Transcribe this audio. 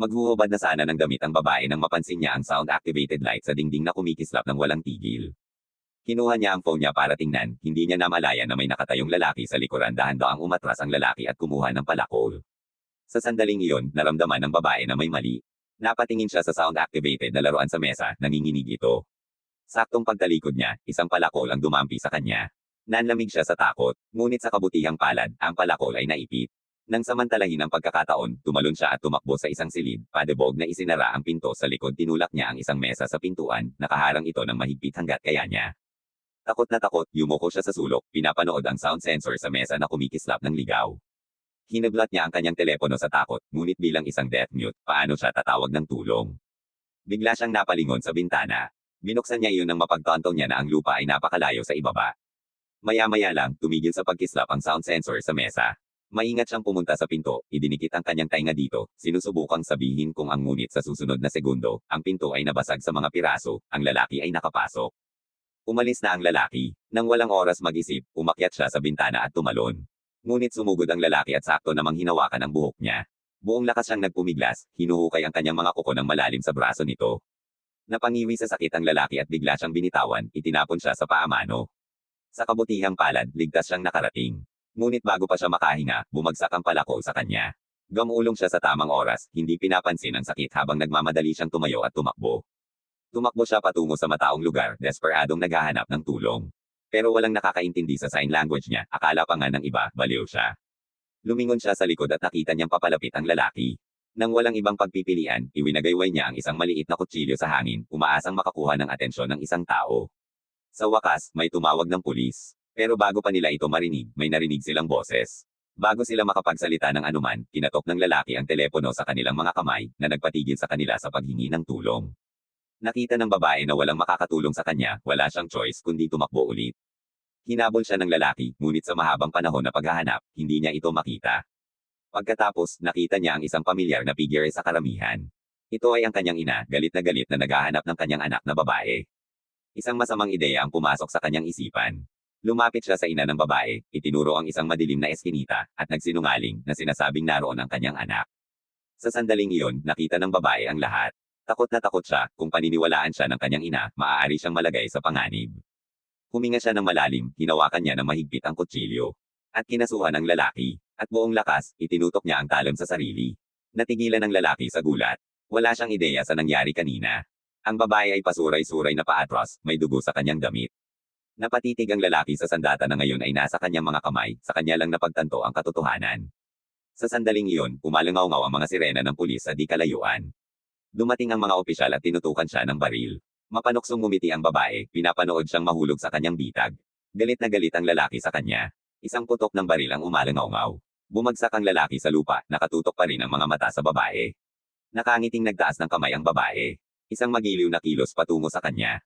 Maghuhubad na sana ng damit ang babae nang mapansin niya ang sound-activated light sa dingding na kumikislap ng walang tigil. Kinuha niya ang phone niya para tingnan, hindi niya namalayan na may nakatayong lalaki sa likuran dahan-daang umatras ang lalaki at kumuha ng palakol. Sa sandaling iyon, naramdaman ng babae na may mali. Napatingin siya sa sound-activated na laruan sa mesa, nanginginig ito. Saktong pagtalikod niya, isang palakol ang dumampi sa kanya. Nanlamig siya sa takot, ngunit sa kabutihang palad, ang palakol ay naipit. Nang samantalahin ang pagkakataon, tumalon siya at tumakbo sa isang silid, padebog na isinara ang pinto sa likod tinulak niya ang isang mesa sa pintuan, nakaharang ito ng mahigpit hanggat kaya niya. Takot na takot, yumoko siya sa sulok, pinapanood ang sound sensor sa mesa na kumikislap ng ligaw. Hinablat niya ang kanyang telepono sa takot, ngunit bilang isang death mute, paano siya tatawag ng tulong? Bigla siyang napalingon sa bintana. Binuksan niya iyon nang mapagtanto niya na ang lupa ay napakalayo sa ibaba. Maya-maya lang, tumigil sa pagkislap ang sound sensor sa mesa. Maingat siyang pumunta sa pinto, idinikit ang kanyang tainga dito, sinusubukang sabihin kung ang ngunit sa susunod na segundo, ang pinto ay nabasag sa mga piraso, ang lalaki ay nakapasok. Umalis na ang lalaki. Nang walang oras mag-isip, umakyat siya sa bintana at tumalon. Ngunit sumugod ang lalaki at sakto namang hinawakan ang buhok niya. Buong lakas siyang nagpumiglas, hinuhukay ang kanyang mga kuko ng malalim sa braso nito. Napangiwi sa sakit ang lalaki at bigla siyang binitawan, itinapon siya sa paamano. Sa kabutihang palad, ligtas siyang nakarating. Ngunit bago pa siya makahinga, bumagsak ang palako sa kanya. Gamulong siya sa tamang oras, hindi pinapansin ang sakit habang nagmamadali siyang tumayo at tumakbo. Tumakbo siya patungo sa mataong lugar, desperadong naghahanap ng tulong. Pero walang nakakaintindi sa sign language niya, akala pa nga ng iba, baliw siya. Lumingon siya sa likod at nakita niyang papalapit ang lalaki. Nang walang ibang pagpipilian, iwinagayway niya ang isang maliit na kutsilyo sa hangin, umaasang makakuha ng atensyon ng isang tao. Sa wakas, may tumawag ng pulis. Pero bago pa nila ito marinig, may narinig silang boses. Bago sila makapagsalita ng anuman, kinatok ng lalaki ang telepono sa kanilang mga kamay, na nagpatigil sa kanila sa paghingi ng tulong. Nakita ng babae na walang makakatulong sa kanya, wala siyang choice kundi tumakbo ulit. Hinabol siya ng lalaki, ngunit sa mahabang panahon na paghahanap, hindi niya ito makita. Pagkatapos, nakita niya ang isang pamilyar na figure sa karamihan. Ito ay ang kanyang ina, galit na galit na naghahanap ng kanyang anak na babae. Isang masamang ideya ang pumasok sa kanyang isipan. Lumapit siya sa ina ng babae, itinuro ang isang madilim na eskinita, at nagsinungaling na sinasabing naroon ang kanyang anak. Sa sandaling iyon, nakita ng babae ang lahat. Takot na takot siya, kung paniniwalaan siya ng kanyang ina, maaari siyang malagay sa panganib. Huminga siya ng malalim, hinawakan niya ng mahigpit ang kutsilyo. At kinasuhan ng lalaki. At buong lakas, itinutok niya ang talon sa sarili. Natigilan ng lalaki sa gulat. Wala siyang ideya sa nangyari kanina. Ang babae ay pasuray-suray na paatros, may dugo sa kanyang damit. Napatitig ang lalaki sa sandata na ngayon ay nasa kanyang mga kamay, sa kanya lang napagtanto ang katotohanan. Sa sandaling iyon, umalangaw-ngaw ang mga sirena ng pulis sa di kalayuan. Dumating ang mga opisyal at tinutukan siya ng baril. Mapanuksong ngumiti ang babae, pinapanood siyang mahulog sa kanyang bitag. Galit na galit ang lalaki sa kanya. Isang putok ng baril ang umalangaw-ngaw. Bumagsak ang lalaki sa lupa, nakatutok pa rin ang mga mata sa babae. Nakangiting nagtaas ng kamay ang babae. Isang magiliw na kilos patungo sa kanya.